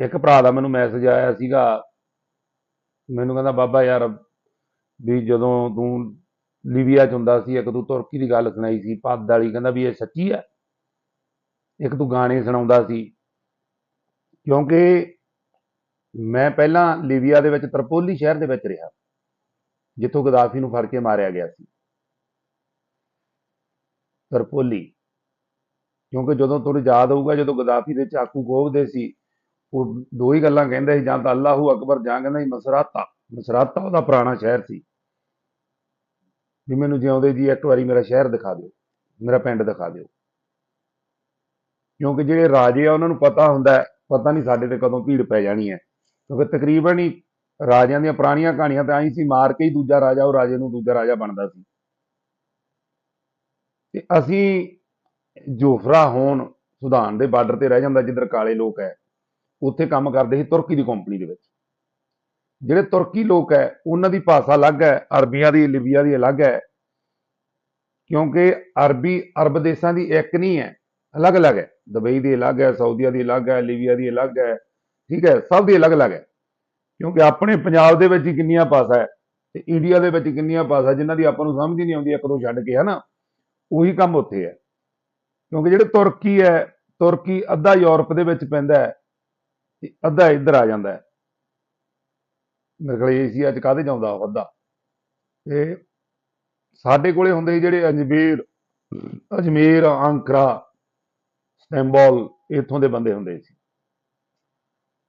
ਇੱਕ ਭਰਾ ਦਾ ਮੈਨੂੰ ਮੈਸੇਜ ਆਇਆ ਸੀਗਾ। ਮੈਨੂੰ ਕਹਿੰਦਾ, ਬਾਬਾ ਯਾਰ, ਵੀ ਜਦੋਂ ਤੂੰ ਲੀਬੀਆ ਚ ਹੁੰਦਾ ਸੀ, ਇੱਕ ਤੂੰ ਤੁਰਕੀ ਦੀ ਗੱਲ ਸੁਣਾਈ ਸੀ ਪੱਦ ਵਾਲੀ, ਕਹਿੰਦਾ ਵੀ ਇਹ ਸੱਚੀ ਹੈ? ਇੱਕ ਤੂੰ ਗਾਣੇ ਸੁਣਾਉਂਦਾ ਸੀ। ਕਿਉਂਕਿ ਮੈਂ ਪਹਿਲਾਂ ਲੀਬੀਆ ਦੇ ਵਿੱਚ ਤਰਪੋਲੀ ਸ਼ਹਿਰ ਦੇ ਵਿੱਚ ਰਿਹਾ, ਜਿੱਥੋਂ ਗਦਾਫੀ ਨੂੰ ਫੜ ਕੇ ਮਾਰਿਆ ਗਿਆ ਸੀ। ਤਰਪੋਲੀ, ਕਿਉਂਕਿ ਜਦੋਂ ਤੁਹਾਨੂੰ ਯਾਦ ਹੋਊਗਾ ਜਦੋਂ ਗਦਾਫੀ ਦੇ ਚਾਕੂ ਗੋਭਦੇ ਸੀ ਉਹ ਦੋ ਹੀ ਗੱਲਾਂ ਕਹਿੰਦੇ ਸੀ, ਜਾਂ ਤਾਂ ਅੱਲਾਹੂ ਅਕਬਰ ਜਾਂ ਕਹਿੰਦਾ ਸੀ ਮਸਰਾਤਾ। ਮਸਰਾਤਾ ਉਹਦਾ ਪੁਰਾਣਾ ਸ਼ਹਿਰ ਸੀ। ਵੀ ਮੈਨੂੰ ਜਿਉਂਦੇ ਜੀ ਇੱਕ ਵਾਰੀ ਮੇਰਾ ਸ਼ਹਿਰ ਦਿਖਾ ਦਿਓ, ਮੇਰਾ ਪਿੰਡ ਦਿਖਾ ਦਿਓ। ਕਿਉਂਕਿ ਜਿਹੜੇ ਰਾਜੇ ਆ, ਉਹਨਾਂ ਨੂੰ ਪਤਾ ਹੁੰਦਾ ਪਤਾ ਨਹੀਂ ਸਾਡੇ ਤੇ ਕਦੋਂ ਭੀੜ ਪੈ ਜਾਣੀ ਹੈ। ਕਿਉਂਕਿ ਤਕਰੀਬਨ ਹੀ ਰਾਜਿਆਂ ਦੀਆਂ ਪੁਰਾਣੀਆਂ ਕਹਾਣੀਆਂ ਤਾਂ ਆਈ ਸੀ, ਮਾਰ ਕੇ ਹੀ ਦੂਜਾ ਰਾਜਾ, ਉਹ ਰਾਜੇ ਨੂੰ ਦੂਜਾ ਰਾਜਾ ਬਣਦਾ ਸੀ। ਤੇ ਅਸੀਂ ਜੋਫਰਾ ਹੋਣ, ਸੁਧਾਨ ਦੇ ਬਾਰਡਰ ਤੇ ਰਹਿ ਜਾਂਦਾ, ਜਿੱਧਰ ਕਾਲੇ ਲੋਕ ਹੈ। ਉੱਥੇ ਕੰਮ ਕਰਦੇ ਸੀ ਤੁਰਕੀ ਦੀ ਕੰਪਨੀ ਦੇ ਵਿੱਚ। ਜਿਹੜੇ ਤੁਰਕੀ ਲੋਕ ਹੈ, ਉਹਨਾਂ ਦੀ ਭਾਸ਼ਾ ਅਲੱਗ ਹੈ, ਅਰਬੀਆਂ ਦੀ, ਲਿਬੀਆ ਦੀ ਅਲੱਗ ਹੈ। ਕਿਉਂਕਿ ਅਰਬੀ, ਅਰਬ ਦੇਸ਼ਾਂ ਦੀ ਇੱਕ ਨਹੀਂ ਹੈ, ਅਲੱਗ-ਅਲੱਗ ਹੈ। ਦੁਬਈ ਦੀ ਅਲੱਗ ਹੈ, ਸਾਊਦੀਆ ਦੀ ਅਲੱਗ ਹੈ, ਲੀਬੀਆ ਦੀ ਅਲੱਗ ਹੈ, ਠੀਕ ਹੈ, ਸਭ ਦੀ ਅਲੱਗ-ਅਲੱਗ ਹੈ। ਕਿਉਂਕਿ ਆਪਣੇ ਪੰਜਾਬ ਦੇ ਵਿੱਚ ਹੀ ਕਿੰਨੀਆਂ ਭਾਸ਼ਾ ਹੈ ਤੇ ਇੰਡੀਆ ਦੇ ਵਿੱਚ ਕਿੰਨੀਆਂ ਭਾਸ਼ਾ ਜਿਨ੍ਹਾਂ ਦੀ ਆਪਾਂ ਨੂੰ ਸਮਝ ਹੀ ਨਹੀਂ ਆਉਂਦੀ, ਇੱਕ ਦੋ ਛੱਡ ਕੇ, ਹਨਾ? ਉਹੀ ਕੰਮ ਉੱਥੇ ਹੈ। ਕਿਉਂਕਿ ਜਿਹੜੇ ਤੁਰਕੀ ਹੈ, ਤੁਰਕੀ ਅੱਧਾ ਯੂਰਪ ਦੇ ਵਿੱਚ ਪੈਂਦਾ ਹੈ ਤੇ ਅੱਧਾ ਇੱਧਰ ਆ ਜਾਂਦਾ ਹੈ। ਮੇਰੇ ਕੋਲ ਏਸ਼ੀਆ ਚ ਕਾਹਦੇ ਜਾਂਦਾ ਉਹ ਅੱਧਾ? ਤੇ ਸਾਡੇ ਕੋਲੇ ਹੁੰਦੇ ਸੀ ਜਿਹੜੇ ਅਜਮੇਰ ਅਜਮੇਰ, ਅੰਕਰਾ, ਸਟੈਂਬਲ, ਇੱਥੋਂ ਦੇ ਬੰਦੇ ਹੁੰਦੇ ਸੀ।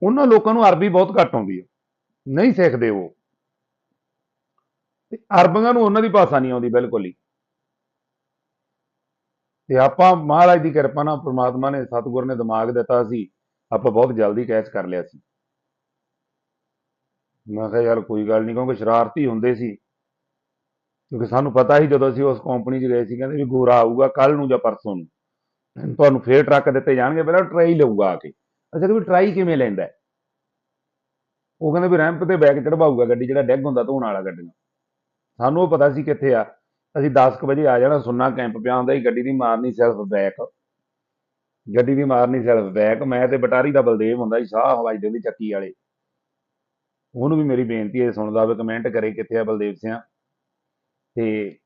ਉਹਨਾਂ ਲੋਕਾਂ ਨੂੰ ਅਰਬੀ ਬਹੁਤ ਘੱਟ ਆਉਂਦੀ ਹੈ। ਨਹੀਂ ਸਿੱਖਦੇ ਉਹ। ਤੇ ਅਰਬੀਆਂ ਨੂੰ ਉਹਨਾਂ ਦੀ ਭਾਸ਼ਾ ਨਹੀਂ ਆਉਂਦੀ ਬਿਲਕੁਲ ਹੀ। ਤੇ ਆਪਾਂ ਮਹਾਰਾਜ ਦੀ ਕਿਰਪਾ ਨਾਲ ਪ੍ਰਮਾਤਮਾ ਨੇ ਸਤਿਗੁਰ ਨੇ ਦਿਮਾਗ ਦਿੱਤਾ ਸੀ ਆਪਾਂ ਬਹੁਤ ਜਲਦੀ ਕੈਚ ਕਰ ਲਿਆ ਸੀ। ਮੈਂ ਕਿਹਾ ਯਾਰ ਕੋਈ ਗੱਲ ਨਹੀਂ, ਕਿਉਂਕਿ ਸ਼ਰਾਰਤੀ ਹੁੰਦੇ ਸੀ। ਕਿਉਂਕਿ ਸਾਨੂੰ ਪਤਾ ਸੀ ਜਦੋਂ ਅਸੀਂ ਉਸ ਕੰਪਨੀ 'ਚ ਗਏ ਸੀ, ਕਹਿੰਦੇ ਵੀ ਗੋਰਾ ਆਊਗਾ ਕੱਲ ਨੂੰ ਜਾਂ ਪਰਸੋਂ ਨੂੰ। ਤੁਹਾਨੂੰ ਫੇਰ ਟਰੱਕ ਦਿੱਤੇ ਜਾਣਗੇ, ਪਹਿਲਾਂ ਟਰਾਈ ਲਊਗਾ ਆ ਕੇ। ਅੱਛਾ, ਤੇ ਵੀ ਟਰਾਈ ਕਿਵੇਂ ਲੈਂਦਾ? ਉਹ ਕਹਿੰਦੇ ਵੀ ਰੈਂਪ ਤੇ ਬੈਕ ਚੜਵਾਊਗਾ ਗੱਡੀ, ਜਿਹੜਾ ਡੈਗ ਹੁੰਦਾ ਧੋਣ ਵਾਲਾ ਗੱਡੀ ਨੂੰ ਸਾਨੂੰ ਉਹ ਪਤਾ ਸੀ ਕਿੱਥੇ ਆ। ਅਸੀਂ 10 ਕੁ ਵਜੇ ਆ ਜਾਣਾ ਸੁੰਨਾ ਕੈਂਪ ਪਿਆ ਹੁੰਦਾ ਸੀ ਗੱਡੀ ਦੀ ਮਾਰਨੀ ਸਿਰਫ ਬੈਕ ਗੱਡੀ ਦੀ ਮਾਰਨੀ ਸਿਰਫ ਬੈਕ, ਮੈਂ ਤੇ ਬਟਾਰੀ ਦਾ ਬਲਦੇਵ ਹੁੰਦਾ ਸੀ, ਸਾਹ ਹਵਾਈ ਦੇ ਦੀ ਚੱਕੀ ਵਾਲੇ। ਉਹਨੂੰ ਵੀ ਮੇਰੀ ਬੇਨਤੀ ਹੈ ਸੁਣਦਾ ਹੋਵੇ ਕਮੈਂਟ ਕਰੇ ਕਿੱਥੇ ਆ ਬਲਦੇਵ ਸਿਆ। ਤੇ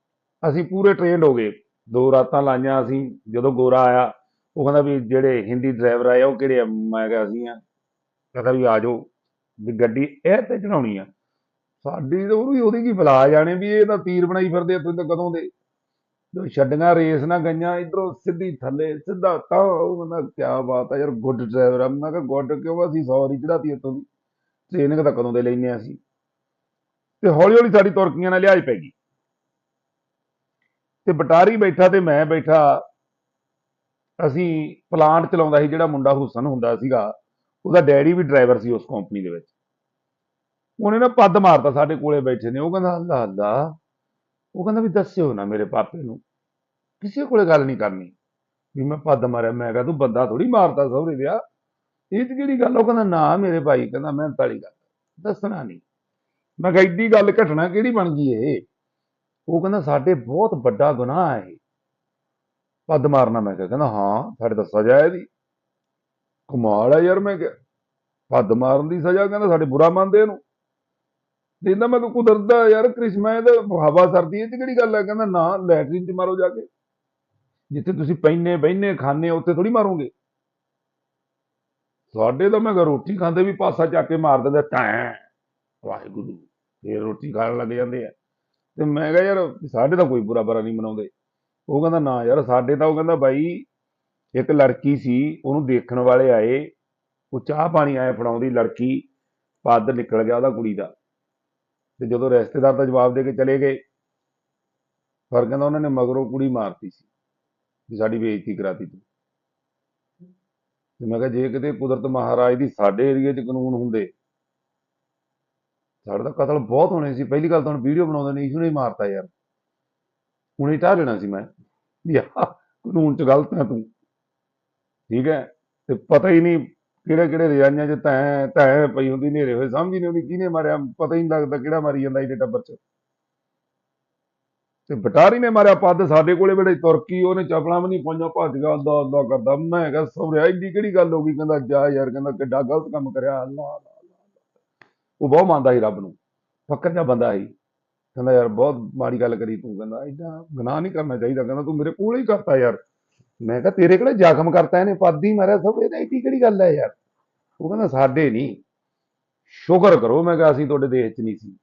ਅਸੀਂ ਪੂਰੇ ਟ੍ਰੇਨਡ ਹੋ ਗਏ। ਦੋ ਰਾਤਾਂ ਲਾਈਆਂ ਅਸੀਂ, ਜਦੋਂ ਗੋਰਾ ਆਇਆ, ਉਹ ਕਹਿੰਦਾ ਵੀ ਜਿਹੜੇ ਹਿੰਦੀ ਡਰਾਈਵਰ ਆਏ ਆ, ਉਹ ਕਿਹੜੇ ਮੈਂ ਕਿਹਾ, ਅਸੀਂ ਆ। ਕਹਿੰਦਾ ਵੀ ਆ ਜਾਓ, ਵੀ ਗੱਡੀ ਇਹ ਤੇ ਚੜਾਉਣੀ ਆ। ਸਾਡੀ ਤਾਂ ਉਹਨੂੰ ਵੀ ਉਹਦੀ ਕੀ ਬਲਾ ਜਾਣੇ ਵੀ ਇਹ ਤਾਂ ਤੀਰ ਬਣਾਈ ਫਿਰਦੇ ਆ, ਤੁਸੀਂ ਤਾਂ ਕਦੋਂ ਦੇ ਛੱਡੀਆਂ ਰੇਸ ਨਾ ਗਈਆਂ, ਇਧਰੋਂ ਸਿੱਧੀ ਥੱਲੇ, ਸਿੱਧਾ ਤਾਂ ਉਹ ਕਹਿੰਦਾ ਕੀ ਬਾਤ ਆ ਯਾਰ, ਗੁੱਡ ਡਰਾਈਵਰ ਆ। ਮੈਂ ਕਿਹਾ, ਗੁੱਡ, ਕਿਉਂ ਅਸੀਂ ਸੌਰੀ ਚੜਾਤੀ ਇੱਥੋਂ ਦੀ? ਟ੍ਰੇਨਿੰਗ ਤਾਂ ਕਦੋਂ ਦੇ ਲੈਨੇ ਆ ਅਸੀਂ? ਤੇ ਹੌਲੀ ਹੌਲੀ ਸਾਡੀ ਤੁਰਕੀਆਂ ਨਾਲ ਲਿਆਜ ਪੈ ਗਈ। ਤੇ ਬਟਾਰੀ ਬੈਠਾ ਤੇ ਮੈਂ ਬੈਠਾ। ਅਸੀਂ ਪਲਾਂਟ ਚਲਾਉਂਦਾ ਸੀ, ਜਿਹੜਾ ਮੁੰਡਾ ਹੁਸਨ ਹੁੰਦਾ ਸੀਗਾ, ਉਹਦਾ ਡੈਡੀ ਵੀ ਡਰਾਈਵਰ ਸੀ ਉਸ ਕੰਪਨੀ ਦੇ ਵਿੱਚ। ਉਹਨੇ ਨਾ ਪੱਦ ਮਾਰਤਾ ਸਾਡੇ ਕੋਲੇ ਬੈਠੇ ਨੇ। ਉਹ ਕਹਿੰਦਾ, ਅੱਲਾ ਅੱਲਾ ਉਹ ਕਹਿੰਦਾ ਵੀ ਦੱਸਿਓ ਨਾ ਮੇਰੇ ਪਾਪੇ ਨੂੰ। ਕਿਸੇ ਕੋਲੇ ਗੱਲ ਨਹੀਂ ਕਰਨੀ। ਵੀ ਮੈਂ ਪੱਦ ਮਾਰਿਆ, ਮੈਂ ਕਿਹਾ ਤੂੰ ਬੰਦਾ ਥੋੜੀ ਮਾਰਦਾ ਸਹੁਰੇ ਵਿਆਹ। ਇਹ ਤੇ ਕਿਹੜੀ ਗੱਲ ਉਹ ਕਹਿੰਦਾ, ਨਾ ਮੇਰੇ ਭਾਈ, ਕਹਿੰਦਾ ਮੈਂ ਤਾਲੀ ਗੱਲ ਦੱਸਣਾ ਨਹੀਂ। ਮੈਂ ਕਿਹਾ ਇੱਡੀ ਗੱਲ ਘਟਣਾ ਕਿਹੜੀ ਬਣ ਗਈ ਇਹ ਉਹ ਕਹਿੰਦਾ, ਸਾਡੇ ਬਹੁਤ ਵੱਡਾ ਗੁਨਾਹ ਹੈ ਇਹ। ਪੱਦ ਮਾਰਨਾ, ਮੈਂ ਕਿਹਾ, ਕਹਿੰਦਾ, ਹਾਂ, ਸਾਡੇ ਤਾਂ ਸਜ਼ਾ ਹੈ ਇਹਦੀ। ਕਮਾਲ ਹੈ ਯਾਰ, ਮੈਂ ਕਿਹਾ। ਪੱਦ ਮਾਰਨ ਦੀ ਸਜ਼ਾ, ਕਹਿੰਦਾ, ਸਾਡੇ ਬੁਰਾ ਮੰਨਦੇ ਇਹਨੂੰ। ਕਹਿੰਦਾ ਮੈਂ ਤਾਂ ਕੁਦਰਤ ਦਾ ਯਾਰ ਕ੍ਰਿਸ਼ਮਾ ਇਹ ਤਾਂ ਹਵਾ ਸਰਦੀ ਇਹ ਚ ਕਿਹੜੀ ਗੱਲ ਹੈ? ਕਹਿੰਦਾ ਨਾ, ਲੈਟਰੀਨ ਚ ਮਾਰੋ ਜਾ ਕੇ। ਜਿੱਥੇ ਤੁਸੀਂ ਪੈਨੇ ਬਹਿਨੇ ਖਾਣੇ ਉੱਥੇ ਥੋੜੀ ਮਾਰੋਗੇ। ਸਾਡੇ ਤਾਂ ਮੈਂ ਕਿਹਾ ਰੋਟੀ ਖਾਂਦੇ ਵੀ ਪਾਸਾ ਚੱਕ ਕੇ ਮਾਰ ਦਿੰਦਾ, ਟੈਂ। ਵਾਹਿਗੁਰੂ, ਫੇਰ ਰੋਟੀ ਖਾਣ ਲੱਗ ਜਾਂਦੇ ਆ। ਤੇ ਮੈਂ ਕਿਹਾ ਯਾਰ, ਸਾਡੇ ਤਾਂ ਕੋਈ ਬੁਰਾ ਬਰਾ ਨਹੀਂ ਮਨਾਉਂਦੇ। ਉਹ ਕਹਿੰਦਾ, ਨਾ ਯਾਰ, ਸਾਡੇ ਤਾਂ ਉਹ ਕਹਿੰਦਾ ਬਾਈ, ਇੱਕ ਲੜਕੀ ਸੀ, ਉਹਨੂੰ ਦੇਖਣ ਵਾਲੇ ਆਏ, ਉਹ ਚਾਹ ਪਾਣੀ ਆਏ ਫੜਾਉਂਦੀ, ਲੜਕੀ, ਪੱਦ ਨਿਕਲ ਗਿਆ ਉਹਦਾ ਕੁੜੀ ਦਾ। ਤੇ ਜਦੋਂ ਰਿਸ਼ਤੇਦਾਰ ਦਾ ਜਵਾਬ ਦੇ ਕੇ ਚਲੇ ਗਏ, ਪਰ ਕਹਿੰਦਾ ਉਹਨਾਂ ਨੇ ਮਗਰੋਂ ਕੁੜੀ ਮਾਰਤੀ ਸੀ ਵੀ ਸਾਡੀ ਬੇਇੱਜ਼ਤੀ ਕਰਾਤੀ ਤੂੰ। ਤੇ ਮੈਂ ਕਿਹਾ ਜੇ ਕਿਤੇ ਕੁਦਰਤ ਮਹਾਰਾਜ ਦੀ ਸਾਡੇ ਏਰੀਏ 'ਚ ਕਾਨੂੰਨ ਹੁੰਦੇ, ਸਾਡੇ ਤਾਂ ਕਤਲ ਬਹੁਤ ਹੋਣੇ ਸੀ। ਪਹਿਲੀ ਗੱਲ ਤਾਂ ਹੁਣ ਵੀਡੀਓ ਬਣਾਉਂਦੇ ਨੇ ਇਸ਼ੂ ਨੇ ਮਾਰਤਾ ਯਾਰ। ਹੁਣੇ ਢਾਹ ਲੈਣਾ ਸੀ ਮੈਂ ਵੀ ਆਹ ਕਾਨੂੰਨ 'ਚ ਗਲਤ ਹੈ ਤੂੰ। ਠੀਕ ਹੈ? ਤੇ ਪਤਾ ਹੀ ਨਹੀਂ ਕਿਹੜੇ ਕਿਹੜੇ ਰਜਾਈਆਂ 'ਚ ਤੈਂ ਤੈ ਪਈ ਹੁੰਦੀ ਨੇਰੇ ਹੋਏ, ਸਮਝ ਹੀ ਨਹੀਂ ਆਉਂਦੀ, ਕਿਹਨੇ ਮਾਰਿਆ? ਪਤਾ ਹੀ ਨਹੀਂ ਲੱਗਦਾ ਕਿਹੜਾ ਮਾਰੀ ਜਾਂਦਾ ਇਹਦੇ ਟੱਬਰ 'ਚ। ਤੇ ਬਟਾਰੀ ਨੇ ਮਾਰਿਆ ਪੱਦ ਸਾਡੇ ਕੋਲੇ ਬੜੇ ਤੁਰਕੀ ਉਹਨੇ ਚਪਲਾਂ ਵੀ ਨਹੀਂ ਪਾਈਆਂ, ਭੱਜ ਗਿਆ ਅੱਦਾ ਅੱਦਾ ਕਰਦਾ। ਮੈਂ ਕਿਹਾ ਸੌਰਿਆ ਇੱਡੀ ਕਿਹੜੀ ਗੱਲ ਹੋ ਗਈ? ਕਹਿੰਦਾ, ਜਾ ਯਾਰ, ਕਹਿੰਦਾ, ਕਿੱਡਾ ਗਲਤ ਕੰਮ ਕਰਿਆ। ਅੱਲਾ ਉਹ ਬਹੁਤ ਮੰਨਦਾ ਸੀ ਰੱਬ ਨੂੰ। ਫੱਕਰ ਜਿਹਾ ਬੰਦਾ ਸੀ। ਕਹਿੰਦਾ, ਯਾਰ, ਬਹੁਤ ਮਾੜੀ ਗੱਲ ਕਰੀ ਤੂੰ। ਕਹਿੰਦਾ, ਏਦਾਂ ਗੁਨਾਹ ਨਹੀਂ ਕਰਨਾ ਚਾਹੀਦਾ। ਕਹਿੰਦਾ, ਤੂੰ ਮੇਰੇ ਕੋਲ ਹੀ ਕਰਤਾ, ਯਾਰ। ਮੈਂ ਕਿਹਾ ਤੇਰੇ ਕਿਹੜੇ ਜ਼ਖਮ ਕਰਤਾ ਇਹਨੇ ਪੱਦ ਹੀ ਮਾਰਿਆ ਸਭ ਇਹਦਾ ਏਡੀ ਕਿਹੜੀ ਗੱਲ ਹੈ ਯਾਰ? ਉਹ ਕਹਿੰਦਾ ਸਾਡੇ ਨਹੀਂ। ਸ਼ੁਕਰ ਕਰੋ ਮੈਂ ਕਿਹਾ ਅਸੀਂ ਤੁਹਾਡੇ ਦੇਸ਼ 'ਚ ਨਹੀਂ ਸੀ।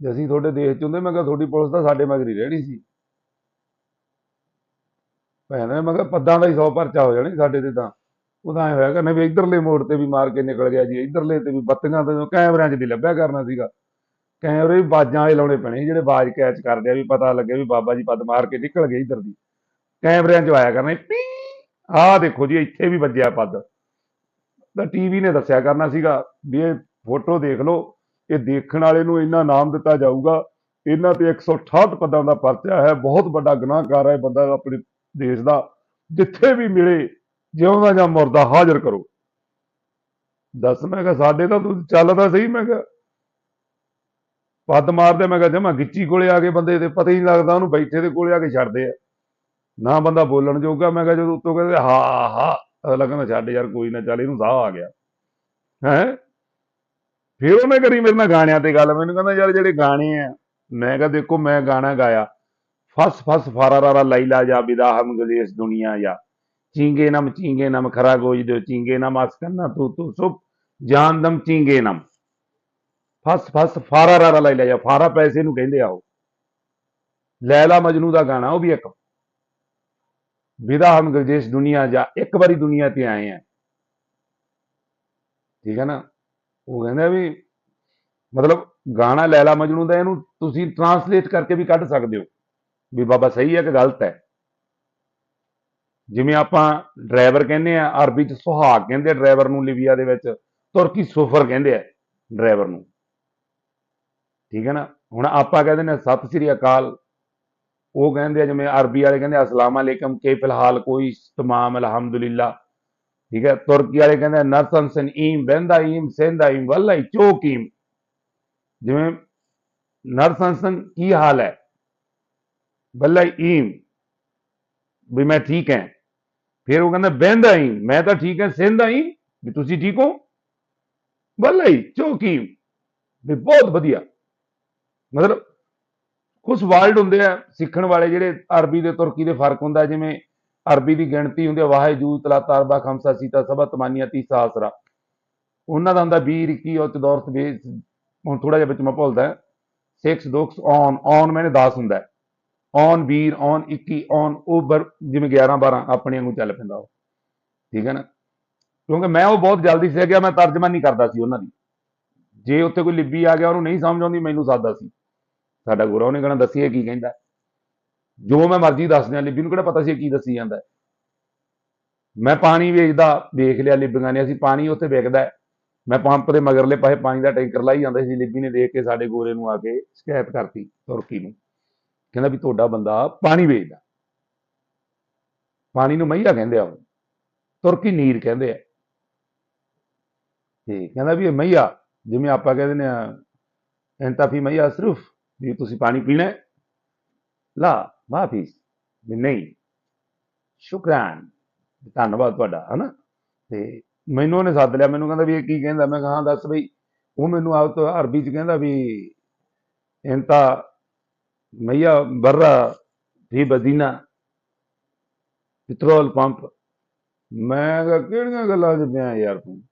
ਜੇ ਅਸੀਂ ਤੁਹਾਡੇ ਦੇਸ਼ 'ਚ ਹੁੰਦੇ ਮੈਂ ਕਿਹਾ ਤੁਹਾਡੀ ਪੁਲਿਸ ਤਾਂ ਸਾਡੇ ਮਗਰ ਹੀ ਰਹਿਣੀ ਸੀ। ਭੈਣੇ ਮੈਂ ਕਿਹਾ ਪੱਦਾਂ ਦਾ ਹੀ 100 ਪਰਚਾ ਹੋ ਜਾਣਾ ਸਾਡੇ ਤੇ ਤਾਂ। ਉਹਦਾ ਤਾਂ ਐ ਹੋਇਆ ਕਰਨਾ ਵੀ ਇਧਰਲੇ ਮੋੜ ਤੇ ਵੀ ਮਾਰ ਕੇ ਨਿਕਲ ਗਿਆ ਜੀ ਇਧਰਲੇ ਤੇ ਵੀ ਬੱਤੀਆਂ ਤੇ ਕੈਮਰਿਆਂ 'ਚ ਵੀ ਲੱਭਿਆ ਕਰਨਾ ਸੀਗਾ। ਕੈਮਰੇ ਵੀ ਬਾਜਾਂ ਵਾਲੇ ਲਾਉਣੇ ਪੈਣੇ ਸੀ, ਜਿਹੜੇ ਬਾਜ ਕੈਚ ਕਰਦੇ ਆ ਵੀ ਪਤਾ ਲੱਗੇ ਵੀ ਬਾਬਾ ਜੀ ਪੱਦ ਮਾਰ ਕੇ ਨਿਕਲ ਗਏ ਇਧਰ ਦੀ। ਕੈਮਰਿਆਂ 'ਚ ਆਇਆ ਕਰਨਾ ਪੀ ਆਹ ਦੇਖੋ ਜੀ, ਇੱਥੇ ਵੀ ਵੱਜਿਆ ਪੱਦ ਤਾਂ ਟੀਵੀ ਨੇ ਦੱਸਿਆ ਕਰਨਾ ਸੀਗਾ ਵੀ ਇਹ ਫੋਟੋ ਦੇਖ ਲਓ, ਇਹ ਦੇਖਣ ਵਾਲੇ ਨੂੰ ਇੰਨਾ ਨਾਮ ਦਿੱਤਾ ਜਾਊਗਾ। ਇਹਨਾਂ ਤੇ 168 ਪਦਾਂ ਦਾ ਪਰਚਾ ਹੈ, ਬਹੁਤ ਵੱਡਾ ਗੁਨਾਹਕਾਰ ਹੈ ਬੰਦਾ ਆਪਣੇ ਦੇਸ਼ ਦਾ। ਜਿੱਥੇ ਵੀ ਮਿਲੇ, ਜਿਉਂਦਾ ਜਾਂ ਮਰਦਾ, ਹਾਜ਼ਰ ਕਰੋ। ਦੱਸ, ਮੈਂ ਕਿਹਾ, ਸਾਡੇ ਤਾਂ ਤੂੰ ਚੱਲਦਾ ਸਹੀ, ਮੈਂ ਕਿਹਾ। ਪੱਦ ਮਾਰਦੇ, ਮੈਂ ਕਿਹਾ, ਜਮਾ ਗਿੱਚੀ ਕੋਲੇ ਆ ਕੇ ਬੰਦੇ ਤੇ ਪਤਾ ਹੀ ਨਹੀਂ ਲੱਗਦਾ ਉਹਨੂੰ ਬੈਠੇ ਦੇ ਕੋਲੇ ਆ ਕੇ ਛੱਡਦੇ ਆ। ਨਾ ਬੰਦਾ ਬੋਲਣ ਜੋਗਾ, ਮੈਂ ਕਿਹਾ ਜਦੋਂ ਉੱਤੋਂ ਕਹਿੰਦੇ, ਹਾ ਹਾ ਅਗਲਾ ਕਹਿੰਦਾ, ਛੱਡ ਯਾਰ, ਕੋਈ ਨਾ ਚੱਲ, ਇਹਨੂੰ ਸਾਹ ਆ ਗਿਆ। ਹੈ? ਫਿਰ ਉਹਨੇ ਕਰੀ ਮੇਰੇ ਨਾਲ ਗਾਣਿਆਂ ਤੇ ਗੱਲ, ਮੈਨੂੰ ਕਹਿੰਦਾ, ਯਾਰ ਜਿਹੜੇ ਗਾਣੇ ਆ, ਮੈਂ ਕਿਹਾ, ਦੇਖੋ, ਮੈਂ ਗਾਣਾ ਗਾਇਆ। ਫਸ ਫਸ ਫਾਰਾਰਾ ਲਾਈਲਾ ਜਾ ਬਿਦਾ ਹਮ ਗਲੇਸ ਦੁਨੀਆ ਜਾ ਚੀਂਗੇ ਨਮ ਚੀਂਗੇ ਨਮ, ਖਰਾ ਗੋਜ ਦਿਓ, ਚੀਂਗੇ ਨਮ ਅਸਕਨਾ ਤੂੰ ਤੂੰ ਸੁਪ ਜਾਨਦਮ ਚੀਂਗੇ ਨਮ। ਫਸ ਫਸ, ਫਾਰਾ, ਰਾਰਾ ਫਾਰਾਰਾ ਲਾਈਲਾ ਜਾ। ਫਾਰਾ ਪੈਸੇ ਨੂੰ ਕਹਿੰਦੇ ਆ ਉਹ। ਲੈਲਾ ਮਜਨੂ ਦਾ ਗਾਣਾ, ਉਹ ਵੀ ਇੱਕ। ਵਿਦਾ ਹਮ ਗਲਜੇਸ਼ ਦੁਨੀਆ ਜਾ, ਇੱਕ ਵਾਰੀ ਦੁਨੀਆ ਤੇ ਆਏ ਆ। ਠੀਕ ਹੈ ਨਾ? ਉਹ ਕਹਿੰਦਾ ਵੀ ਮਤਲਬ ਗਾਣਾ ਲੈਲਾ ਮਜਨੂ ਦਾ ਇਹਨੂੰ ਤੁਸੀਂ ਟਰਾਂਸਲੇਟ ਕਰਕੇ ਵੀ ਕੱਢ ਸਕਦੇ ਹੋ। ਵੀ ਬਾਬਾ ਸਹੀ ਹੈ ਕਿ ਗਲਤ ਹੈ? ਜਿਵੇਂ ਆਪਾਂ ਡਰਾਈਵਰ ਕਹਿੰਦੇ ਆ, ਅਰਬੀ ਚ ਸੁਹਾਗ ਕਹਿੰਦੇ ਆ ਡਰਾਈਵਰ ਨੂੰ ਲਿਬੀਆ ਦੇ ਵਿੱਚ, ਤੁਰਕੀ ਸੁਫਰ ਕਹਿੰਦੇ ਆ ਡਰਾਈਵਰ ਨੂੰ। ਠੀਕ ਹੈ ਨਾ? ਹੁਣ ਆਪਾਂ ਕਹਿੰਦੇ ਨੇ ਸਤਿ ਸ੍ਰੀ ਅਕਾਲ ਉਹ ਕਹਿੰਦੇ ਆ ਜਿਵੇਂ ਅਰਬੀ ਵਾਲੇ ਕਹਿੰਦੇ ਅਸਲਾਮ ਅਲੈਕਮ ਕੇ ਫਿਲਹਾਲ ਕੋਈ ਤਮਾਮ ਅਲਹਮਦੁਲਿਲਾ ਠੀਕ ਹੈ ਤੁਰਕੀ ਵਾਲੇ ਕਹਿੰਦੇ ਨਰਸਨ ਸਨ ਈਮ ਬੈਂਦਾ ਈਮ ਸੈਂਦਾ ਈਮ ਵੱਲਾਈ ਚੋਕੀਮ ਜਿਵੇਂ ਨਰਸਨ ਸਨ ਕੀ ਹਾਲ ਹੈ ਵੱਲਾਈ ਈਮ ਵੀ ਮੈਂ ਠੀਕ ਹਾਂ ਫਿਰ ਉਹ ਕਹਿੰਦਾ ਬੈਂਦਾ ਈਮ ਮੈਂ ਤਾਂ ਠੀਕ ਹਾਂ ਸੈਂਦਾ ਈਮ ਵੀ ਤੁਸੀਂ ਠੀਕ ਹੋ ਵੱਲਾਈ ਚੋਕੀਮ ਵੀ ਬਹੁਤ ਵਧੀਆ ਮਤਲਬ ਕੁਝ ਵਰਲਡ ਹੁੰਦੇ ਆ, ਸਿੱਖਣ ਵਾਲੇ ਜਿਹੜੇ ਅਰਬੀ ਦੇ ਤੁਰਕੀ ਦੇ ਫ਼ਰਕ ਹੁੰਦਾ, ਜਿਵੇਂ ਅਰਬੀ ਦੀ ਗਿਣਤੀ ਹੁੰਦੀ ਹੈ ਵਾਹਿਜੂ ਤਲਾਤਾ ਅਰਬਾ ਖਮਸਾ, ਸੀਤਾ, ਸਭਾ, ਤਮਾਨੀਆ ਤੀਸਾ ਆਸਰਾ ਉਹਨਾਂ ਦਾ ਹੁੰਦਾ 20 21 ਉਹ ਚਦੌਰਤ ਬੇਸ, ਹੁਣ ਥੋੜਾ ਜਿਹਾ ਵਿੱਚ ਮੈਂ ਭੁੱਲਦਾ 6 ਦੋਕਸ ਔਨ ਔਨ ਮੈਨੇ 10 ਹੁੰਦਾ ਔਨ, ਵੀਰ, ਔਨ 21 ਔਨ, ਉਹ ਬਰ- ਜਿਵੇਂ 11 12 ਆਪਣੇ ਵਾਂਗੂ ਚੱਲ ਪੈਂਦਾ ਉਹ। ਠੀਕ ਹੈ ਨਾ? ਕਿਉਂਕਿ ਮੈਂ ਉਹ ਬਹੁਤ ਜਲਦੀ ਸਿੱਖ ਗਿਆ, ਮੈਂ ਤਰਜਮਾ ਨਹੀਂ ਕਰਦਾ ਸੀ ਉਹਨਾਂ ਦੀ। ਜੇ ਉੱਥੇ ਕੋਈ ਲਿਬੀ ਆ ਗਿਆ, ਉਹਨੂੰ ਨਹੀਂ ਸਮਝ ਆਉਂਦੀ, ਮੈਨੂੰ ਸਾਦਾ ਸੀ। ਸਾਡਾ ਗੋਰਾ ਉਹਨੇ ਕਹਿਣਾ, ਦੱਸੀਏ ਕੀ ਕਹਿੰਦਾ। ਜੋ ਮੈਂ ਮਰਜ਼ੀ ਦੱਸ ਦਿਆਂ ਲਿਪੀ ਨੂੰ ਕਿਹੜਾ ਪਤਾ ਸੀ ਕੀ ਦੱਸੀ ਜਾਂਦਾ ਮੈਂ ਪਾਣੀ ਵੇਚਦਾ ਦੇਖ ਲਿਆ ਲਿਬੀਆਂ ਨੇ, ਅਸੀਂ ਪਾਣੀ ਉੱਥੇ ਵਿਕਦਾ ਮੈਂ ਪੰਪ ਦੇ ਮਗਰਲੇ ਪਾਸੇ ਪਾਣੀ ਦਾ ਟੈਂਕਰ ਲਾਈ ਜਾਂਦਾ ਸੀ, ਲਿਬੀ ਨੇ ਦੇਖ ਕੇ ਸਾਡੇ ਗੋਰੇ ਨੂੰ ਆ ਕੇ ਸ਼ਿਕਾਇਤ ਕਰਤੀ, ਤੁਰਕੀ ਨੂੰ। ਕਹਿੰਦਾ ਵੀ ਤੁਹਾਡਾ ਬੰਦਾ ਪਾਣੀ ਵੇਚਦਾ। ਪਾਣੀ ਨੂੰ ਮਈਆ ਕਹਿੰਦੇ ਆ ਉਹ। ਤੁਰਕੀ ਨੀਰ ਕਹਿੰਦੇ ਆ। ਤੇ ਕਹਿੰਦਾ ਵੀ ਇਹ ਮਈਆ ਜਿਵੇਂ ਆਪਾਂ ਕਹਿੰਦੇ ਨੇ ਐਂਤਾਫੀ ਮਈਆ ਸਿਰਫ ਵੀ ਤੁਸੀਂ ਪਾਣੀ ਪੀਣਾ ਹੈ? ਲਾ, ਮਾਫੀ। ਵੀ ਨਹੀਂ। ਸ਼ੁਕਰਾਨ। ਧੰਨਵਾਦ ਤੁਹਾਡਾ, ਹਨਾ? ਤੇ ਮੈਨੂੰ ਉਹਨੇ ਸੱਦ ਲਿਆ, ਮੈਨੂੰ ਕਹਿੰਦਾ ਵੀ ਇਹ ਕੀ ਕਹਿੰਦਾ? ਮੈਂ ਕਿਹਾ, ਹਾਂ, ਦੱਸ ਬਈ। ਉਹ ਮੈਨੂੰ ਆਪ ਤੋਂ ਅਰਬੀ ਚ ਕਹਿੰਦਾ ਵੀ, ਇੰਤਾ ਮਈਆ ਬਰਰਾ ਫੀ ਬਦੀਨਾ ਪੈਟਰੋਲ ਪੰਪ। ਮੈਂ ਕਿਹਾ, ਕਿਹੜੀਆਂ ਗੱਲਾਂ ਚ ਪਿਆ ਯਾਰ ਤੂੰ?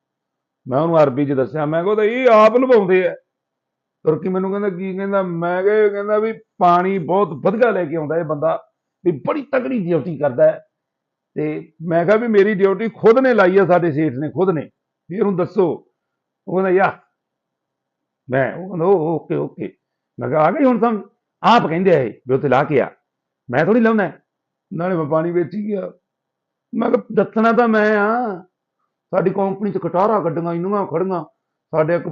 ਮੈਂ ਉਹਨੂੰ ਅਰਬੀ ਚ ਦੱਸਿਆ। ਮੈਂ ਕਿਹਾ, ਉਹ ਤਾਂ ਇਹ ਆਪ ਨਿਭਾਉਂਦੇ ਆ। ਤੁਰਕੀ ਮੈਨੂੰ ਕਹਿੰਦਾ ਕੀ ਕਹਿੰਦਾ? ਮੈਂ ਕਿਹਾ ਕਹਿੰਦਾ ਵੀ ਪਾਣੀ ਬਹੁਤ ਵਧੀਆ ਲੈ ਕੇ ਆਉਂਦਾ ਇਹ ਬੰਦਾ ਵੀ ਬੜੀ ਤਕੜੀ ਡਿਊਟੀ ਕਰਦਾ ਹੈ। ਤੇ ਮੈਂ ਕਿਹਾ ਵੀ ਮੇਰੀ ਡਿਊਟੀ ਖੁਦ ਨੇ ਲਾਈ ਆ ਸਾਡੇ ਸੇਠ ਨੇ ਖੁਦ ਨੇ। ਵੀ ਇਹਨੂੰ ਦੱਸੋ। ਉਹ ਕਹਿੰਦਾ ਯਾ ਮੈਂ ਉਹ ਕਹਿੰਦਾ "ਓ, ਓਕੇ ਓਕੇ। ਮੈਂ ਕਿਹਾ ਆ ਗਈ ਹੁਣ ਸਮਝ? ਆਪ ਕਹਿੰਦੇ ਆ ਇਹ ਵੀ ਉੱਥੇ ਲਾ ਕੇ ਆ। ਮੈਂ ਥੋੜੀ ਲਾਉਣਾ ਨਾਲੇ ਮੈਂ ਪਾਣੀ ਵੇਚੀ ਗਿਆ। ਮੈਂ ਕਿਹਾ ਦੱਸਣਾ ਤਾਂ ਮੈਂ ਆ। ਸਾਡੀ ਕੰਪਨੀ ਚ ਕਟਾਰਾ ਗੱਡੀਆਂ ਇੰਨੀਆਂ ਖੜੀਆਂ। ਸਾਡੇ ਇੱਕ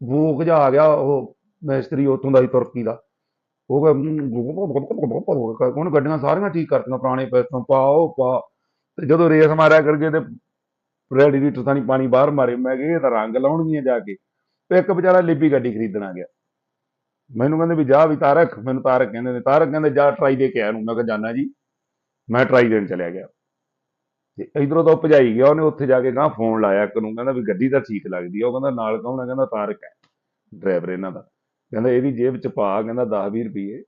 ਵੋਕ ਜਾ ਆ ਗਿਆ ਉਹ ਮਿਸਤਰੀ ਉਤੋਂ ਦਾ ਹੀ ਤੁਰਕੀ ਦਾ ਉਹ ਕਹਿੰਦਾ ਉਹਨੇ ਗੱਡੀਆਂ ਸਾਰੀਆਂ ਠੀਕ ਕਰਤੀਆਂ ਪੁਰਾਣੇ ਪੈਸੋਂ ਪਾਓ ਪਾ ਤੇ ਜਦੋਂ ਰੇਸ ਮਾਰਿਆ ਕਰਕੇ ਤੇ ਰੈਡੀਏਟਰ ਤਾਂ ਨਹੀਂ ਪਾਣੀ ਬਾਹਰ ਮਾਰੇ ਮੈਂ ਕਿਹਾ ਇਹ ਤਾਂ ਰੰਗ ਲਾਉਣਗੀਆਂ ਜਾ ਕੇ ਤੇ ਇੱਕ ਵਿਚਾਰਾ ਲਿਪੀ ਗੱਡੀ ਖਰੀਦਣਾ ਗਿਆ ਮੈਨੂੰ ਕਹਿੰਦੇ ਵੀ ਜਾ ਵੀ ਤਾਰਕ ਮੈਨੂੰ ਤਾਰਕ ਕਹਿੰਦੇ ਨੇ ਤਾਰਕ ਕਹਿੰਦੇ ਜਾ ਟਰਾਈ ਦੇ ਕੇ ਆ ਨੂੰ ਮੈਂ ਕਿਹਾ ਜਾਨਾ ਜੀ ਮੈਂ ਟਰਾਈ ਦੇਣ ਚਲਿਆ ਗਿਆ ਤੇ ਇਧਰੋਂ ਤਾਂ ਉਹ ਭਜਾਈ ਗਿਆ, ਉਹਨੇ ਉੱਥੇ ਜਾ ਕੇ ਗਾਂ ਫੋਨ ਲਾਇਆ ਇੱਕ ਨੂੰ, ਕਹਿੰਦਾ ਵੀ ਗੱਡੀ ਤਾਂ ਠੀਕ ਲੱਗਦੀ ਆ। ਉਹ ਕਹਿੰਦਾ, ਨਾਲ ਕੌਣ ਆ? ਕਹਿੰਦਾ, ਤਾਰਕ ਹੈ ਡਰਾਈਵਰ ਇਹਨਾਂ ਦਾ। ਕਹਿੰਦਾ ਇਹਦੀ ਜੇਬ ਚ ਪਾ, ਕਹਿੰਦਾ 10 20 ਰੁਪਏ,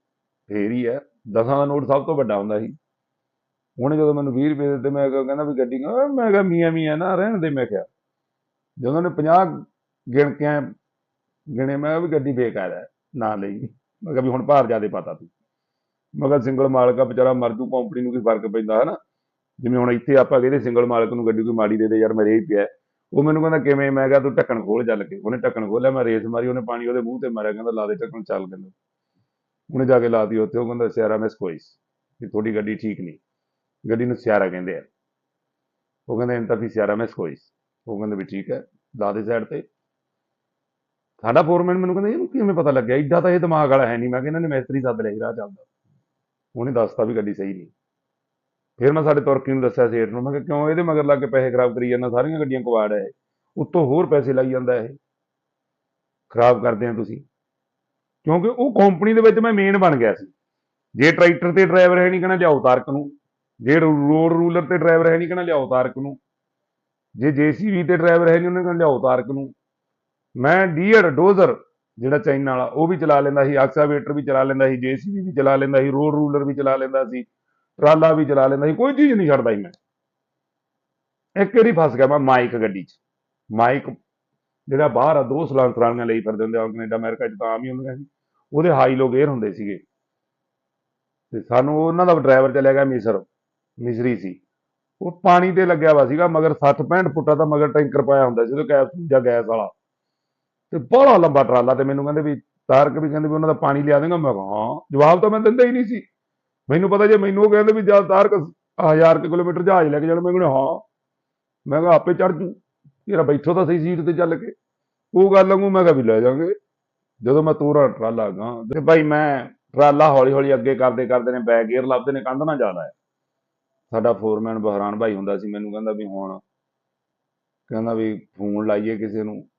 ਫੇਰ ਹੀ ਹੈ ਦਸਾਂ ਦਾ ਨੋਟ ਸਭ ਤੋਂ ਵੱਡਾ ਹੁੰਦਾ ਸੀ। ਉਹਨੇ ਜਦੋਂ ਮੈਨੂੰ 20 ਰੁਪਏ ਦਿੱਤੇ, ਮੈਂ ਕਹਿੰਦਾ ਵੀ ਗੱਡੀ ਕਹਿੰਦਾ ਮੈਂ ਕਿਹਾ, ਮੀਆਂ ਮੀਆਂ ਨਾ ਰਹਿਣ ਦੇ, ਮੈਂ ਕਿਹਾ। ਜਦੋਂ ਉਹਨੇ 50 ਗਿਣ ਕੇ ਗਿਣੇ, ਮੈਂ ਕਿਹਾ ਵੀ ਗੱਡੀ ਬੇਕਾਰ ਹੈ, ਨਾ ਲਈ। ਮੈਂ ਕਿਹਾ ਵੀ ਹੁਣ ਭਾਰ ਜਿਆਦੇ ਪਤਾ ਤੂੰ। ਮੈਂ ਕਿਹਾ ਸਿੰਗਲ ਮਾਲਕ ਆ, ਵਿਚਾਰਾ ਮਰ ਜੂ ਕੰਪਨੀ ਨੂੰ ਕੀ ਫ਼ਰਕ ਪੈਂਦਾ ਹੈ ਨਾ ਜਿਵੇਂ ਹੁਣ ਇੱਥੇ ਆਪਾਂ ਕਹਿੰਦੇ ਸਿੰਗਲ ਮਾਲਕ ਨੂੰ ਗੱਡੀ ਕੋਈ ਮਾੜੀ ਦੇ ਦੇ, ਯਾਰ ਮੇਰੇ ਹੀ ਪਿਆ। ਉਹ ਮੈਨੂੰ ਕਹਿੰਦਾ, ਕਿਵੇਂ? ਮੈਂ ਕਿਹਾ, ਤੂੰ ਢੱਕਣ ਖੋਲ ਚੱਲ ਕੇ। ਉਹਨੇ ਢੱਕਣ ਖੋਲਿਆ ਮੈਂ ਰੇਸ ਮਾਰੀ, ਉਹਨੇ ਪਾਣੀ ਉਹਦੇ ਮੂੰਹ ਤੇ ਮਾਰਿਆ, ਕਹਿੰਦਾ, ਲਾ ਦੇ ਢੱਕਣ, ਚੱਲ ਕਹਿੰਦਾ। ਉਹਨੇ ਜਾ ਕੇ ਲਾਤੀ ਉੱਥੇ, ਉਹ ਕਹਿੰਦਾ, ਸਿਆਰਾ ਮਿਸ ਕੋਇਸ ਵੀ ਤੁਹਾਡੀ ਗੱਡੀ ਠੀਕ ਨਹੀਂ। ਗੱਡੀ ਨੂੰ ਸਿਆਰਾ ਕਹਿੰਦੇ ਆ। ਉਹ ਕਹਿੰਦਾ, ਇਹਨਾਂ ਤਾਂ ਵੀ ਸਿਆਰਾ ਮਿਸ ਕੋਇਸ ਉਹ ਕਹਿੰਦਾ ਵੀ ਠੀਕ ਹੈ, ਲਾ ਦੇ ਸਾਈਡ ਤੇ। ਸਾਡਾ ਫੋਰਮੈਨ ਮੈਨੂੰ ਕਹਿੰਦਾ, ਇਹਨੂੰ ਕਿਵੇਂ ਪਤਾ ਲੱਗਿਆ? ਏਡਾ ਤਾਂ ਇਹ ਦਿਮਾਗ ਵਾਲਾ ਹੈ ਨਹੀਂ। ਮੈਂ ਕਿਹਾ, ਇਹਨਾਂ ਨੇ ਮਿਸਤਰੀ ਸੱਦ ਲਿਆ ਸੀ, ਰਾਹ ਚੱਲਦਾ। ਉਹਨੇ ਦੱਸਤਾ ਵੀ ਗੱਡੀ ਸਹੀ ਨਹੀਂ। ਫਿਰ ਮੈਂ ਸਾਡੇ ਤੁਰਕੀ ਨੂੰ ਦੱਸਿਆ ਸੇਠ ਨੂੰ, ਮੈਂ ਕਿਹਾ ਕਿਉਂ ਇਹਦੇ ਮਗਰ ਲੱਗ ਕੇ ਪੈਸੇ ਖਰਾਬ ਕਰੀ ਜਾਂਦਾ, ਸਾਰੀਆਂ ਗੱਡੀਆਂ ਕਵਾੜ ਹੈ ਉੱਤੋਂ ਹੋਰ ਪੈਸੇ ਲਾਈ ਜਾਂਦਾ ਇਹ। ਖਰਾਬ ਕਰਦੇ ਆ ਤੁਸੀਂ। ਕਿਉਂਕਿ ਉਹ ਕੰਪਨੀ ਦੇ ਵਿੱਚ ਮੈਂ ਮੇਨ ਬਣ ਗਿਆ ਸੀ। ਜੇ ਟਰੈਕਟਰ ਤੇ ਡਰਾਈਵਰ ਹੈ ਨਹੀਂ ਕਹਿਣਾ, ਲਿਆਓ ਤਾਰਕ ਨੂੰ। ਜੇ ਰੋਡ ਰੂਲਰ ਤੇ ਡਰਾਈਵਰ ਹੈ ਨਹੀਂ ਕਹਿਣਾ, ਲਿਆਓ ਤਾਰਕ ਨੂੰ। ਜੇ ਜੀਸੀਬੀ ਤੇ ਡਰਾਈਵਰ ਹੈ ਨਹੀਂ ਉਹਨੇ ਕਹਿਣਾ, ਲਿਆਓ ਤਾਰਕ ਨੂੰ। ਮੈਂ ਡੀਅਰ ਡੋਜ਼ਰ ਜਿਹੜਾ ਚਾਈਨਾ ਵਾਲਾ, ਉਹ ਵੀ ਚਲਾ ਲੈਂਦਾ ਸੀ ਐਕਸਾਵੇਟਰ ਵੀ ਚਲਾ ਲੈਂਦਾ ਸੀ ਜੀਸੀਬੀ ਵੀ ਚਲਾ ਲੈਂਦਾ ਸੀ ਰੋਡ ਰੂਲਰ ਵੀ ਚਲਾ ਲੈਂਦਾ ਸੀ। ਟਰਾਲਾ ਵੀ ਚਲਾ ਲੈਂਦਾ ਸੀ, ਕੋਈ ਚੀਜ਼ ਨਹੀਂ ਛੱਡਦਾ ਸੀ ਮੈਂ। ਇੱਕ ਵਾਰੀ ਫਸ ਗਿਆ ਮੈਂ ਮਾਈਕ ਗੱਡੀ 'ਚ। ਮਾਈਕ ਜਿਹੜਾ ਬਾਹਰ ਆ, ਦੋ ਸਲਾਂਤਰਾਂੀਆਂ ਲਈ ਫਿਰਦੇ ਹੁੰਦੇ ਆ ਕੈਨੇਡਾ, ਅਮਰੀਕਾ 'ਚ ਤਾਂ ਆਮ ਹੀ ਹੁੰਦੀਆਂ ਸੀ। ਉਹਦੇ ਹਾਈ ਲੋ ਗੇਅਰ ਹੁੰਦੇ ਸੀਗੇ। ਤੇ ਸਾਨੂੰ ਉਹਨਾਂ ਦਾ ਡਰਾਈਵਰ ਚਲਿਆ ਗਿਆ ਮਿਸਰ। ਮਿਸਰੀ ਸੀ। ਉਹ ਪਾਣੀ ਤੇ ਲੱਗਿਆ ਵਾ ਸੀਗਾ, ਮਗਰ 60 65 ਫੁੱਟਾ ਦਾ ਮਗਰ ਟੈਂਕਰ ਪਾਇਆ ਹੁੰਦਾ ਸੀ ਉਹਦੇ ਕੈਪ ਜਾਂ ਗੈਸ ਵਾਲਾ। ਤੇ ਬੜਾ ਲੰਬਾ ਟਰਾਲਾ ਤੇ ਮੈਨੂੰ ਕਹਿੰਦੇ ਵੀ ਤਾਰਕ ਵੀ ਕਹਿੰਦੇ ਵੀ ਉਹਨਾਂ ਦਾ ਪਾਣੀ ਲਿਆ ਦੇਗਾ। ਮੈਂ ਹਾਂ। ਜਵਾਬ ਤਾਂ ਮੈਂ ਦਿੰਦਾ ਹੀ ਨਹੀਂ ਸੀ। ਮੈਨੂੰ ਪਤਾ ਜੇ ਮੈਨੂੰ ਉਹ ਕਹਿੰਦੇ ਵੀ ਜਦ ਤਾਰਕ 1000 ਕਿਲੋਮੀਟਰ ਜਹਾਜ਼ ਲੈ ਕੇ ਜਾਣਾ, ਮੈਂ ਕਹਿੰਦਾ, ਹਾਂ। ਮੈਂ ਕਿਹਾ, ਆਪੇ ਚੜ ਜੂ। ਯਾਰ ਬੈਠੋ ਤਾਂ ਸਹੀ ਸੀਟ ਤੇ ਚੱਲ ਕੇ। ਉਹ ਗੱਲ ਵਾਂਗੂ ਮੈਂ ਕਿਹਾ ਵੀ ਲੈ ਜਾਾਂਗੇ ਜਦੋਂ ਮੈਂ ਤੋਰਾ ਟਰਾਲਾ ਗਾ ਤੇ ਭਾਈ ਮੈਂ ਟਰਾਲਾ ਹੌਲੀ ਹੌਲੀ ਅੱਗੇ ਕਰਦੇ ਕਰਦੇ ਨੇ, ਬੈਕ ਗੇਅਰ ਲੱਭਦੇ ਨੇ, ਕੰਧ ਨਾ ਜ਼ਿਆਦਾ ਹੈ। ਸਾਡਾ ਫੋਰਮੈਨ ਬਹਰਾਨ ਭਾਈ ਹੁੰਦਾ ਸੀ, ਮੈਨੂੰ ਕਹਿੰਦਾ ਵੀ ਹੁਣ, ਕਹਿੰਦਾ ਵੀ ਫੋਨ ਲਾਈਏ ਕਿਸੇ ਨੂੰ।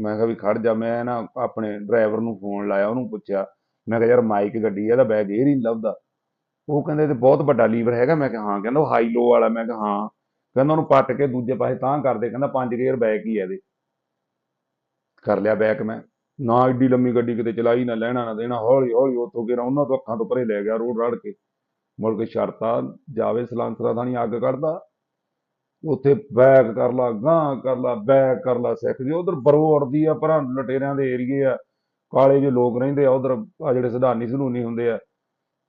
ਮੈਂ ਕਿਹਾ ਵੀ ਖੜ ਜਾ, ਮੈਂ ਨਾ ਆਪਣੇ ਡਰਾਈਵਰ ਨੂੰ ਫੋਨ ਲਾਇਆ, ਉਹਨੂੰ ਪੁੱਛਿਆ। ਮੈਂ ਕਿਹਾ, ਯਾਰ ਮਾਈਕ ਗੱਡੀ ਆ, ਇਹਦਾ ਬੈਗ ਗੇਅਰ ਹੀ ਨਹੀਂ ਲੱਭਦਾ। ਉਹ ਕਹਿੰਦੇ ਤੇ ਬਹੁਤ ਵੱਡਾ ਲੀਵਰ ਹੈਗਾ, ਮੈਂ ਕਿਹਾ ਹਾਂ, ਕਹਿੰਦਾ ਉਹ ਹਾਈ ਲੋ ਵਾਲਾ, ਮੈਂ ਕਿਹਾ ਹਾਂ, ਕਹਿੰਦਾ ਉਹਨੂੰ ਪੱਟ ਕੇ ਦੂਜੇ ਪਾਸੇ ਤਾਂ ਕਰਦੇ, ਕਹਿੰਦਾ ਪੰਜ ਗੇਅਰ ਬੈਕ ਹੀ ਹੈ ਇਹਦੇ। ਕਰ ਲਿਆ ਬੈਕ ਮੈਂ, ਨਾ ਏਡੀ ਲੰਮੀ ਗੱਡੀ ਕਿਤੇ ਚਲਾਈ, ਨਾ ਲੈਣਾ, ਨਾ ਦੇਣਾ, ਹੌਲੀ ਹੌਲੀ ਉੱਥੋਂ ਗੇਰਾ, ਉਹਨਾਂ ਤੋਂ ਅੱਖਾਂ ਤੋਂ ਪਰੇ ਲੈ ਗਿਆ ਰੋਡ ਰੜ ਕੇ। ਮੁੜ ਕੇ ਸ਼ਰਤਾ ਜਾਵੇ, ਸਲਾਂਸਰਾ ਦਾ ਨਹੀਂ ਅੱਗ ਕੱਢਦਾ, ਉੱਥੇ ਬੈਕ ਕਰ ਲਾ ਗਾਂ ਕਰ ਲਾ ਬੈਕ ਕਰ ਲਾ, ਸਿੱਖ ਜੀ ਉਧਰ ਬਰੋ ਅੜਦੀ ਆ ਪਰਾਂ ਲਟੇਰਿਆਂ ਦੇ ਏਰੀਏ ਆ, ਕਾਲੇ ਜਿਹੇ ਲੋਕ ਰਹਿੰਦੇ ਆ, ਉਧਰ ਆ ਜਿਹੜੇ ਸਧਾਨੀ ਸਲੂਨੀ ਹੁੰਦੇ ਆ।